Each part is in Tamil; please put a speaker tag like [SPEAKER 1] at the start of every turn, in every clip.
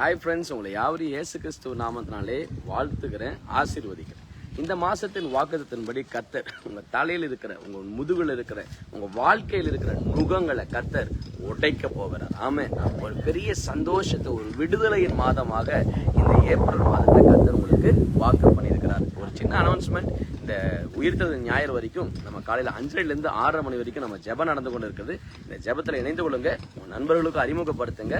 [SPEAKER 1] ஹாய் ஃப்ரெண்ட்ஸ் உங்களை யாவரையும் இயேசு கிறிஸ்துவ நாமத்தினாலே வாழ்த்துக்கிறேன் ஆசீர்வதிக்கிறேன். இந்த மாசத்தின் வாக்குத்தின்படி கத்தர் உங்க தலையில் இருக்கிற உங்க முதுகில் இருக்கிற உங்க வாழ்க்கையில் இருக்கிற நுகங்களை கத்தர் உடைக்க போகிறார். ஆமே ஒரு பெரிய சந்தோஷத்தை ஒரு விடுதலையின் மாதமாக இந்த ஏப்ரல் மாதத்தை கத்தர் உங்களுக்கு வாக்கு பண்ணியிருக்கிறார். ஒரு சின்ன அனௌன்ஸ்மெண்ட் இந்த உயிர்த்தது ஞாயிறு வரைக்கும் நம்ம காலையில் அஞ்சரைலேருந்து ஆறரை மணி வரைக்கும் நம்ம ஜெபம் நடந்து கொண்டு இருக்குது இந்த ஜெபத்தில் இணைந்து கொள்ளுங்க உங்கள் நண்பர்களுக்கு அறிமுகப்படுத்துங்க.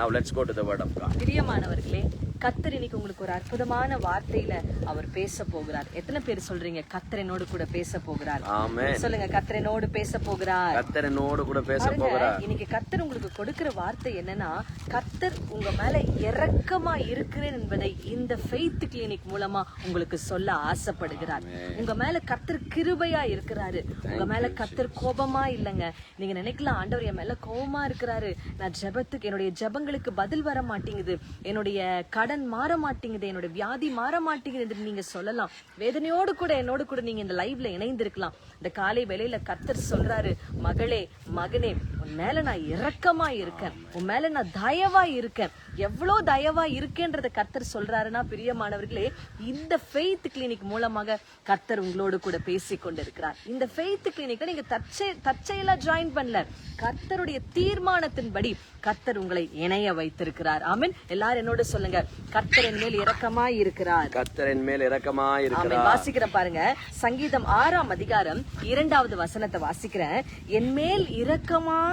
[SPEAKER 1] Now let's go to the word of God
[SPEAKER 2] பிரியமானவர்களே கத்தர் இன்னைக்கு உங்களுக்கு ஒரு அற்புதமான வார்த்தையில அவர் பேச போகிறார். எத்தனை பேர் சொல்றீங்க? கத்தர் என்னோடு கூட பேச போகிறார்.
[SPEAKER 1] ஆமே
[SPEAKER 2] சொல்லுங்க கத்தர் என்னோடு பேச போகிறார்.
[SPEAKER 1] கத்தர் என்னோடு கூட பேச போகிறார்.
[SPEAKER 2] இன்னைக்கு கத்தர் உங்களுக்கு கொடுக்கிற வார்த்தை என்னன்னா கத்தர் உங்க மேல இரக்கமா இருக்கிறேன் என்பதை இந்த ஃபெய்த் கிளினிக் மூலமா உங்களுக்கு சொல்ல ஆசைப்படுகிறார். உங்க மேல கத்தர் கிருபையா இருக்கிறாரு. உங்க மேல கத்தர் கோபமா இல்லைங்க. நீங்க நினைக்கலாம் ஆண்டவர் என் மேல கோபமா இருக்கிறாரு. நான் ஜெபத்துக்கு என்னுடைய ஜெபங்களுக்கு பதில் வர மாட்டேங்குது. என்னுடைய கடன் மாற மாட்டேங்குது. என்னுடைய வியாதி மாற மாட்டேங்குது என்று நீங்க சொல்லலாம். வேதனையோடு கூட என்னோடு கூட நீங்க இந்த லைவ்ல இணைந்திருக்கலாம். இந்த காலை வேளையில கத்தர் சொல்றாரு மகளே மகனே உன் மேல நான் இரக்கமா இருக்கேன். உன் மேல நான் தயவா இருக்கேன். எவ்வளவு தயவா இருக்கேன்றத கத்தர் சொல்றாருன்னா பிரியமானவர்களே இந்த ஃபெய்த் கிளினிக் மூலமாக கத்தர் உங்களோடு கூட பேசி கொண்டிருக்கிறார். இந்த ஃபெய்த் கிளினிக்ல நீங்க தற்செய தற்செயலா ஜாயின் பண்ணல. கர்த்தருடைய தீர்மானத்தின்படி கர்த்தர் உங்களை இணைய வைத்திருக்கிறார். ஆமென். எல்லாரும் என்னோட சொல்லுங்க. கர்த்தர் என் மேல் இரக்கமா இருக்கிறார்.
[SPEAKER 1] கத்தரின் மேல் இரக்கமா இருக்கிறார்.
[SPEAKER 2] வாசிக்கிறேன் பாருங்க. சங்கீதம் ஆறாம் அதிகாரம் இரண்டாவது வசனத்தை வாசிக்கிறேன். என் மேல்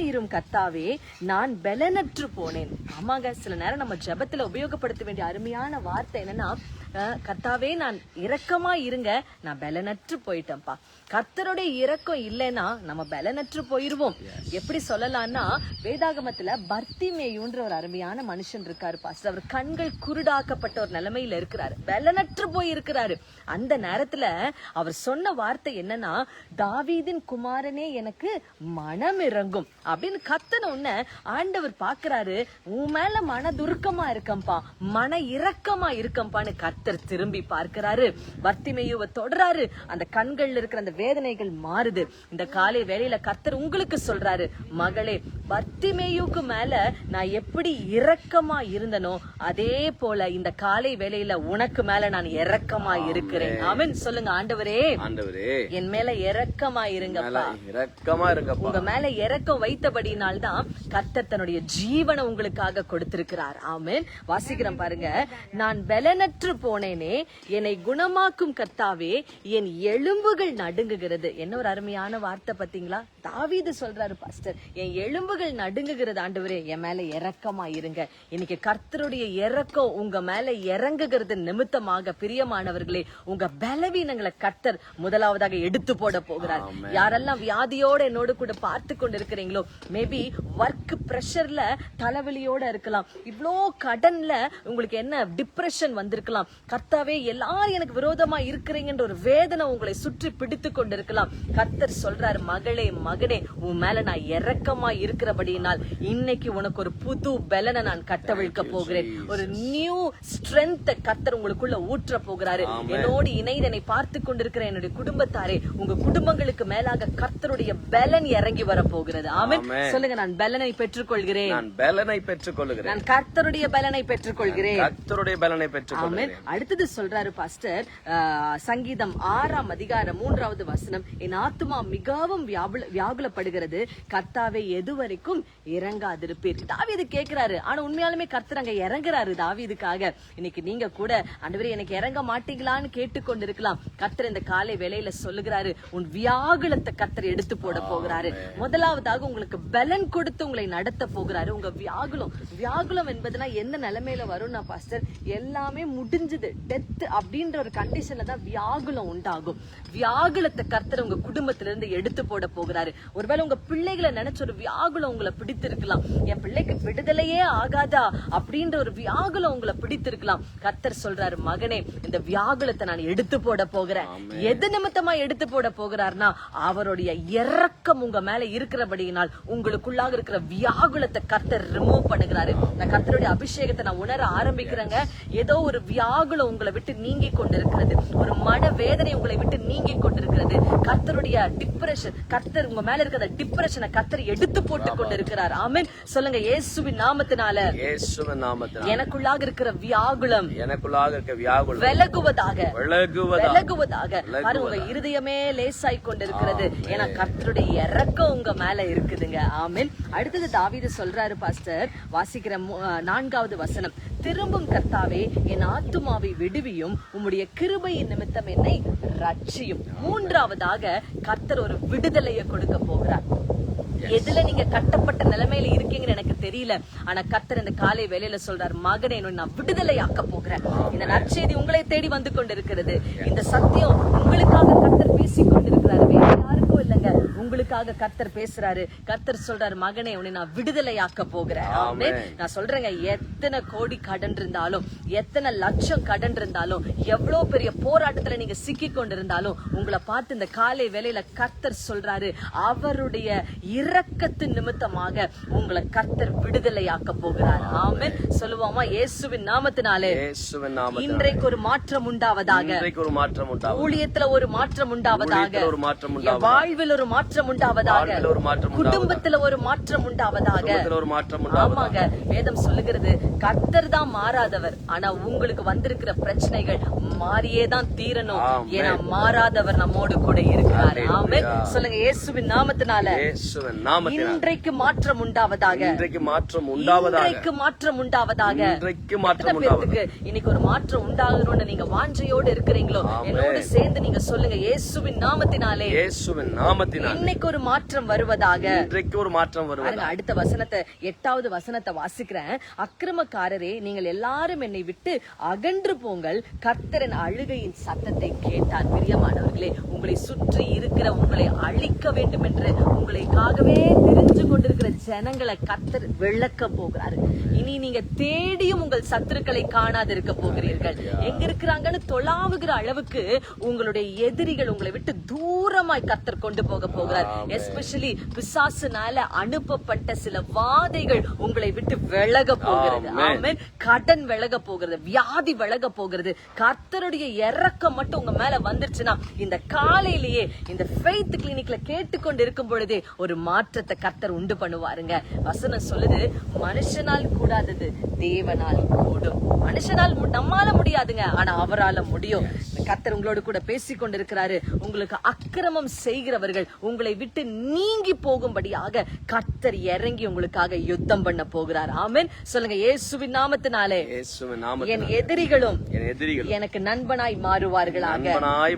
[SPEAKER 2] இரும் கர்த்தாவே நான் பலனற்று போனேன். ஆமாங்க சில நேரம் நம்ம ஜெபத்துல உபயோகப்படுத்த வேண்டிய அருமையான வார்த்தை என்னன்னா அஹ், கர்த்தாவே நான் இரக்கமா இருங்க. நான் பலனற்று போயிட்டேன்ப்பா. கர்த்தருடைய இரக்கம் இல்லைன்னா நம்ம பலனற்று போயிருவோம். எப்படி சொல்லலாம்னா வேதாகமத்துல பர்த்திமேயுன்ற ஒரு அருமையான மனுஷன் இருக்காரு பாஸ்டர். அவர் கண்கள் குருடாக்கப்பட்ட ஒரு நிலைமையில இருக்கிறாரு. பலனற்று போய் இருக்கிறாரு அந்த நேரத்துல அவர் சொன்ன வார்த்தை என்னன்னா தாவீதின் குமாரனே எனக்கு மனம் இறங்கும். அப்படின்னு கத்தன உடனே ஆண்டவர் பாக்குறாரு உன் மேல மன துருக்கமா இருக்கம்பா மன இரக்கமா இருக்கம்பான்னு கர்த்தர் திரும்பி பார்க்கிறாரு. வர்த்திமேயுவை தொடராரு. அந்த கண்கள்ல இருக்கிற அந்த வேதனைகள் மாறுது. இந்த காலை வேளையில கர்த்தர் உங்களுக்கு சொல்றாரு மகளே வர்த்திமேயுக்கு மேல நான் எப்படி இரக்கமா இருந்தனோ அதே போல இந்த காலை வேளையில உனக்கு மேல நான் இரக்கமா இருக்கிறேன். ஆமென். சொல்லுங்க ஆண்டவரே
[SPEAKER 1] ஆண்டவரே.
[SPEAKER 2] என் மேல இரக்கமா இருங்கப்பா.
[SPEAKER 1] இரக்கமா இருக்கப்பா
[SPEAKER 2] உங்க மேல இறக்கம் வைத்தபடினால் தான் கர்த்தர் தன்னுடைய ஜீவனை உங்களுக்காக கொடுத்திருக்கிறார். ஆமென். வாசிக்கிறேன் பாருங்க. நான் பலனற்று போனேனே. என்னை குணமாக்கும் கர்த்தாவே என் எலும்புகள் நடுங்குகிறது. என்ன ஒரு அருமையான வார்த்தை பாத்தீங்களா தாவீது சொல்றாரு பாஸ்டர் என் எலும்புகள் நடுங்குகிறது ஆண்டவரே என் மேல இரக்கமா இருங்க. இன்னைக்கு கர்த்தருடைய இரக்கம் உங்க மேல இறங்குகிறது நிமித்தமாக பிரியமானவர்களே. உங்க பலவீனங்களை கர்த்தர் முதலாவதாக எடுத்து போட போகிறார். யாரெல்லாம் வியாதியோட என்னோடு கூட பார்த்து கொண்டு இருக்கிறீங்களோ மேபி ஒர்க் பிரஷர்ல தலைவலியோட இருக்கலாம். இவ்ளோ கடன்ல உங்களுக்கு என்ன டிப்ரெஷன் வந்திருக்கலாம். கர்த்தாவே எல்லாரும் எனக்கு விரோதமா இருக்கிறீங்கன்ற ஒரு வேதனை உங்களை சுற்றி பிடித்து கொண்டிருக்கலாம். கர்த்தர் சொல்றாரு மகளே மகனே உன் மேல நான் இரக்கமா இருக்கிறபடியினால் இன்னைக்கு உனக்கு ஒரு புது பலனை நான் கட்டவிழ்க்க போகிறேன். ஒரு நியூ ஸ்ட்ரென்த் கர்த்தர் உங்களுக்குள்ள ஊற்ற போகிறாரு. என்னோடு இணைந்தனை பார்த்து கொண்டிருக்கிற என்னுடைய குடும்பத்தாரே உங்க குடும்பங்களுக்கு மேலாக கர்த்தருடைய பலன் இறங்கி வர போகிறது. ஆமென். சொல்லுங்க நான் பலனை பெற்றுக்கொள்கிறேன்.
[SPEAKER 1] நான் பலனை பெற்றுக் கொள்ளுகிறேன்
[SPEAKER 2] நான் கர்த்தருடைய பலனை பெற்றுக்கொள்கிறேன்.
[SPEAKER 1] கத்தருடைய பலனை பெற்றுக்
[SPEAKER 2] ஆமென்.
[SPEAKER 1] கொள்ளுகிறேன்
[SPEAKER 2] அடுத்தது சொல்றாரு பாஸ்டர் சங்கீதம் ஆறாம் அதிகாரம் மூன்றாவது வசனம். என் ஆத்துமா மிகவும் வியாபுல- வியாகுலப்படுகிறது. கர்த்தாவே எதுவரைக்கும் இறங்காதிருப்பீர். தாவீது கேக்குறாரு. ஆனா உண்மையாலுமே கர்த்தர் அங்க இறங்குறாரு தாவீதுக்காக. இன்னைக்கு நீங்க கூட ஆண்டவரே எனக்கு இறங்க மாட்டீங்களான்னு கேட்டுக்கொண்டிருக்கலாம். கர்த்தர் இந்த காலை வேளையில சொல்லுகிறாரு. உன் வியாகுலத்தை கர்த்தர் எடுத்து போட போகிறாரு. முதலாவதாக உங்களுக்கு பலன் கொடுத்து உங்களை நடத்த போகிறாரு. உங்க வியாகுலம் வியாகுலம் என்பதுனா எந்த நிலைமையில வரும்னா பாஸ்டர் எல்லாமே முடிஞ்சது டெத் அப்படின்ற ஒரு கண்டிஷன்ல தான் வியாகுலம் உண்டாகும். வியாகுலத்தை கர்த்தர் உங்க குடும்பத்துல இருந்து எடுத்து போட போகிறாரு. ஒருவேளை உங்க பிள்ளைகளை நினைச்ச ஒரு வியாகுலம் உங்களை பிடித்திருக்கலாம். என் பிள்ளைக்கு விடுதலையே ஆகாதா அப்படின்ற ஒரு வியாகுலம் உங்களை பிடித்திருக்கலாம். கர்த்தர் சொல்றாரு மகனே இந்த வியாகுலத்தை நான் எடுத்து போட போகிறேன். எது நிமித்தமா எடுத்து போட போகிறார்னா அவருடைய இரக்கம் உங்க மேல இருக்கிறபடியினால் உங்களுக்குள்ளாக இருக்கிற வியாகுலத்தை கர்த்தர் ரிமூவ் பண்ணுகிறாரு. நான் கர்த்தருடைய அபிஷேகத்தை நான் உணர ஆரம்பிக்கிறேங்க. ஏதோ ஒரு வியாகுலம் உங்களை விட்டு நீங்கிக் கொண்டிருக்கிறது. ஒரு மன வேதனை உங்களை விட்டு நீங்கிக் கொண்டிருக்கிறது. கர்த்தருடைய டிப்ரெஷன் கர்த்தர் உங்க மேல இருக்கிற டிப்ரெஷனை கர்த்தர் எடுத்து போட்டு கொண்டிருக்கிறார். ஆமென். சொல்லுங்க இயேசுவின் நாமத்தினால.
[SPEAKER 1] இயேசுவின் நாமத்தினால்.
[SPEAKER 2] எனக்குள்ளாக இருக்கிற வியாகுலம்
[SPEAKER 1] எனக்குள்ளாக இருக்க வியாகுலம்.
[SPEAKER 2] விலகுவதாக.
[SPEAKER 1] விலகுவதா?
[SPEAKER 2] விலகுவதாக. பாருங்க உங்க இருதயமே லேசாய் கொண்டிருக்கிறது. ஏன்னா கர்த்தருடைய இறக்கம் உங்க மேல இருக்குதுங்க. ஆமென். அடுத்தது தாவீது சொல்றாரு பாஸ்டர். வாசிக்கிற நான்காவது வசனம். திரும்பும் கர்த்தாவே என் ஆத்துமாவை விடுவியும் உம்முடைய கிருபையின் நிமித்தம் என்னை ரட்சியும் மூன்றாவதாக கர்த்தர் ஒரு விடுதலையை கொடுக்க போகிறார். எதுல நீங்க கட்டப்பட்ட நிலைமையில இருக்கீங்கன்னு எனக்கு தெரியல. ஆனா கர்த்தர் இந்த காலை வேலையில சொல்றார் மகனே நான் விடுதலை ஆக்க போகிறேன். இந்த நற்செய்தி உங்களை தேடி வந்து கொண்டிருக்கிறது. இந்த சத்தியம் உங்களுக்காக கர்த்தர் பேசிக் கொண்டிருக்கிறாரு. உங்களுக்காக கர்த்தர் பேசுறாரு. கர்த்தர் சொல்றாரு மகனே உன்னை நான் விடுதலை ஆக்க போகிறேன். நான் சொல்றேங்க எத்தனை கோடி கடன் இருந்தாலும் எத்தனை லட்சம் கடன் இருந்தாலும் எவ்வளவு பெரிய போராட்டத்துல நீங்க சிக்கி கொண்டிருந்தாலும் உங்களை பார்த்து இந்த காலை வேலையில கர்த்தர் சொல்றாரு அவருடைய இரக்கத்தின் நிமித்தமாக உங்களை கர்த்தர் விடுதலையாக்க போகிறார். ஆமென். சொல்லுவோமா இயேசுவின் நாமத்தினாலே. இன்றைக்கு ஒரு மாற்றம் உண்டாவதாக.
[SPEAKER 1] இன்றைக்கு ஒரு மாற்றம் உண்டாகும்
[SPEAKER 2] ஊழியத்துல ஒரு மாற்றம் உண்டாவதாக.
[SPEAKER 1] ஒரு மாற்றம்
[SPEAKER 2] வாழ்வில் ஒரு மாற்றம் உண்டாவதாக
[SPEAKER 1] மாற்றம் உண்டாவதாக
[SPEAKER 2] குடும்பத்துல ஒரு மாற்றம் உண்டாவதாக
[SPEAKER 1] ஒரு மாற்றம்
[SPEAKER 2] ஆமாங்க. வேதம் சொல்லுகிறது கர்த்தர் தான் மாறாதவர். ஆனா உங்களுக்கு வந்திருக்கிற பிரச்சனைகள் மாறியே தான் தீரணும். ஏன்னா மாறாதவர் நம்மோடு கூட இருக்கிறார். ஆமென். சொல்லுங்க இயேசுவின் நாமத்தினால இன்றைக்கு மாற்றம் உண்டாவதாக
[SPEAKER 1] இன்றைக்கு மாற்றம் உண்டாவதாக
[SPEAKER 2] இன்றைக்கு மாற்றம் உண்டாவதாக
[SPEAKER 1] இன்றைக்கு மாற்றம் உண்டாவதாக
[SPEAKER 2] இன்னைக்கு ஒரு மாற்றம் உண்டாகணும்னு நீங்க வாஞ்சையோடு இருக்கிறீங்களோ. என்னோடு சேர்ந்து நீங்க சொல்லுங்க இயேசுவின் நாமத்தினாலே.
[SPEAKER 1] இயேசுவின் நாமத்தினால்.
[SPEAKER 2] இன்னைக்கு ஒரு மாற்றம் வருவதாக.
[SPEAKER 1] இன்றைக்கு ஒரு மாற்றம் வருவது
[SPEAKER 2] பாருங்க அடுத்த வசனத்தை எட்டாவது வசனத்தை வாசிக்கிறேன். அக்கிரமக்காரரே நீங்கள் எல்லாரும் என்னை விட்டு அகன்று போங்கள். கர்த்தரின் அழுகையின் சத்தத்தை கேட்டார். பிரியமானவர்களே உங்களை சுற்றி இருக்கிற உங்களை அழிக்க வேண்டும் என்று உங்களுக்காகவே தெரிஞ்சு கொண்டிருக்கிற ஜனங்களை கர்த்தர் விளக்க போகிறாரு. இனி நீங்க தேடியும் உங்கள் சத்துருக்களை காணாதிருக்க போகிறீர்கள். எங்க இருக்கிறாங்கன்னு தொலாவுகிற அளவுக்கு உங்களுடைய எதிரிகள் உங்களை விட்டு தூரமாய் கர்த்தர் கொண்டு போக போகிறார். எஸ்பெஷலி பிசாசுனால அனுப்பப்பட்ட சில வாதைகள் உங்களை விட்டு விலக போகிறது.
[SPEAKER 1] ஆமென்.
[SPEAKER 2] கடன் விலக போகிறது வியாதி விலக போகிறது. கர்த்தருடைய இறக்கம் மட்டும் உங்க மேல வந்துருச்சுன்னா இந்த காலையிலேயே இந்த ஃபெய்த் கிளினிக்ல கேட்டுக்கொண்டு இருக்கும் பொழுதே ஒரு மாற்றத்தை கர்த்தர் உண்டு பண்ணுவாருங்க. வசனம் சொல்லுது மனுஷனால் கூடாதது தேவனால் கூடும். மனுஷனால் நம்மால முடியாதுங்க ஆனா அவரால முடியும். கர்த்தர் உங்களோடு கூட பேசிக் கொண்டிருக்கிறாரு. உங்களுக்கு அக்கிரமம் செய்கிறவர்கள் உங்களை விட்டு நீங்கி போகும்படியாக கர்த்தர் இறங்கி உங்களுக்காக யுத்தம் பண்ண போகிறார். ஆமென். சொல்லுங்க இயேசுவின் நாமத்தினாலே. என் எதிரிகளும்
[SPEAKER 1] என் எதிரிகள்
[SPEAKER 2] எனக்கு நண்பனாய் மாறுவார்களாக.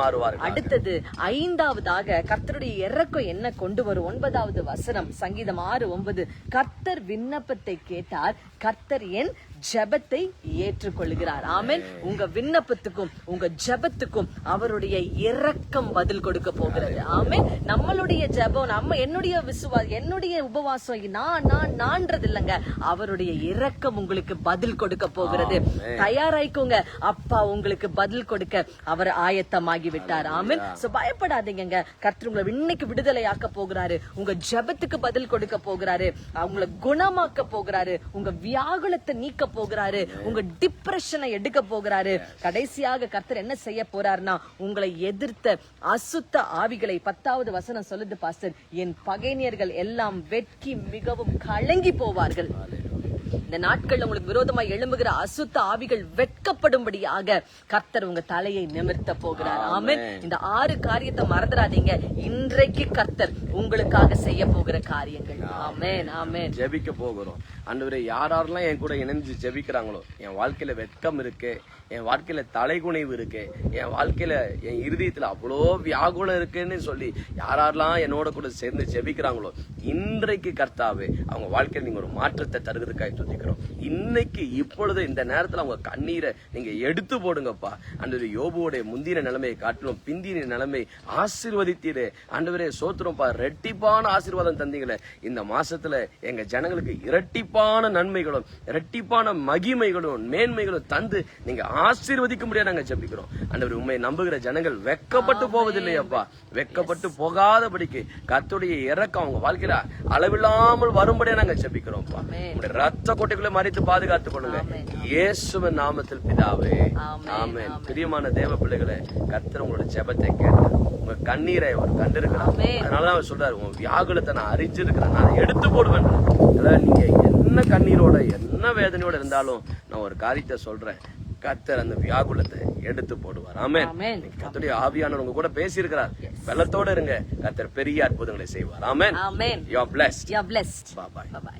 [SPEAKER 1] மாறுவார்கள்
[SPEAKER 2] அடுத்தது ஐந்தாவதாக கர்த்தருடைய இறக்கம் என்ன கொண்டு வரும்? ஒன்பதாவது வசனம் சங்கீதம் ஆறு ஒன்பது. கர்த்தர் விண்ணப்பத்தை கேட்டார். கர்த்தர் என் ஜெபத்தை ஏற்றுக்கொள்கிறார். ஆமென். உங்க விண்ணப்பத்துக்கும் உங்க ஜெபத்துக்கும் அவருடைய இரக்கம் பதில் கொடுக்க போகிறது. ஆமென். நம்மளுடைய ஜெபம் நம்ம என்னுடைய விசுவா என்னுடைய உபவாசம் நான் நான் நான்றது இல்லைங்க அவருடைய இரக்கம் உங்களுக்கு பதில் கொடுக்க போகிறது. தயாராயிக்கோங்க. அப்பா உங்களுக்கு பதில் கொடுக்க அவர் ஆயத்தமாகி விட்டார் ஆமென். சோ பயப்படாதீங்கங்க. கர்த்தர் உங்களை இன்னைக்கு விடுதலை ஆக்க போகிறாரு. உங்க ஜெபத்துக்கு பதில் கொடுக்க போகிறாரு. உங்களை குணமாக்க போகிறாரு. உங்க வியாகுலத்தை நீக்க போகிறாரு. உங்க டிப்ரெஷனை எடுக்க போகிறாரு. கடைசியாக கர்த்தர் என்ன செய்ய போறாருன்னா உங்களை எதிர்த்த அசுத்த ஆவிகளை பத்தாவது வசனம் சொல்லுது பாஸ்டர். என் பகைஞர்கள் எல்லாம் வெட்கி மிகவும் கலங்கி போவார்கள். இந்த நாட்கள்ல உங்களுக்கு விரோதமா எழும்புகிற அசுத்த ஆவிகள் வெட்கப்படும்படியாக கர்த்தர் உங்க தலையை நிமிர்த்த போகிறார். ஆமென். இந்த ஆறு காரியத்தை மறந்துடாதீங்க. இன்றைக்கு கர்த்தர் உங்களுக்காக செய்ய போகிற காரியங்கள். ஆமென். ஆமென்.
[SPEAKER 1] ஜெபிக்க போகிறோம். ஆண்டவரே யார் யாரெல்லாம் என் கூட இணைஞ்சு ஜெபிக்கிறாங்களோ என் வாழ்க்கையில வெட்கம் இருக்கு என் வாழ்க்கையில தலைகுனிவு இருக்கு என் வாழ்க்கையில என் இருதயத்துல அவ்வளோ வியாகுலம் இருக்குன்னு சொல்லி யார் யாரெல்லாம் என்னோட கூட சேர்ந்து ஜெபிக்கிறாங்களோ இன்றைக்கு கர்த்தாவே அவங்க வாழ்க்கையில நீங்க ஒரு மாற்றத்தை தருகிறதுக்காக દીકરો இன்னைக்கு இப்பொழுது இந்த நேரத்துல உங்க கண்ணீரை நீங்க எடுத்து போடுங்கப்பா. அன்று யோபுவோடைய முந்தின நிலைமையை காட்டிலும் பிந்தின நிலைமை ஆசீர்வதித்தீரே. ஆண்டவரே சோத்திரம்ப்பா ரெட்டிப்பான ஆசீர்வாதம் தந்தீங்களே. இந்த மாசத்துல எங்க ஜனங்களுக்கு இரட்டிப்பான நன்மைகளும் இரட்டிப்பான மகிமைகளும் மேன்மைகளும் தந்து நீங்க ஆசீர்வதிக்க முடியாது நாங்க ஜெபிக்கிறோம். ஆண்டவர் உண்மை நம்புகிற ஜனங்கள் வெக்கப்பட்டு போவதில்லையப்பா. வெக்கப்பட்டு போகாதபடிக்கு கர்த்தருடைய இறக்கம் அவங்க வாழ்க்கையில அளவில்லாமல் வரும்படியா நாங்க ஜெபிக்கிறோம்ப்பா. ரத்த கோட்டைக்குள்ள மறைத்து பாதுகாத்துக் கொள்ளுங்க இயேசுவின் நாமத்தில் பிதாவே. ஆமென் பிரியமான தேவ பிள்ளைகளே கர்த்தர் உங்களோட ஜெபத்தை கேட்டார் உங்க கண்ணீரை அவர் கண்டிருக்கிறார். அதனாலதான் அவர் சொல்றாரு உங்க வியாகுலத்தை நான் அறிஞ்சிருக்கிறேன் நான் எடுத்து போடுவேன். அதாவது நீங்க என்ன கண்ணீரோட என்ன வேதனையோட இருந்தாலும் நான் ஒரு காரியத்தை சொல்றேன். கர்த்தர் அந்த வியாகுலத்தை எடுத்து போடுவார். கர்த்தருடைய ஆவியானவர் உங்க கூட பேசியிருக்கிறார். வெள்ளத்தோட இருங்க. கர்த்தர் பெரிய அற்புதங்களை செய்வார்.
[SPEAKER 2] ஆமென்.
[SPEAKER 1] You are blessed
[SPEAKER 2] you are blessed
[SPEAKER 1] bye
[SPEAKER 2] bye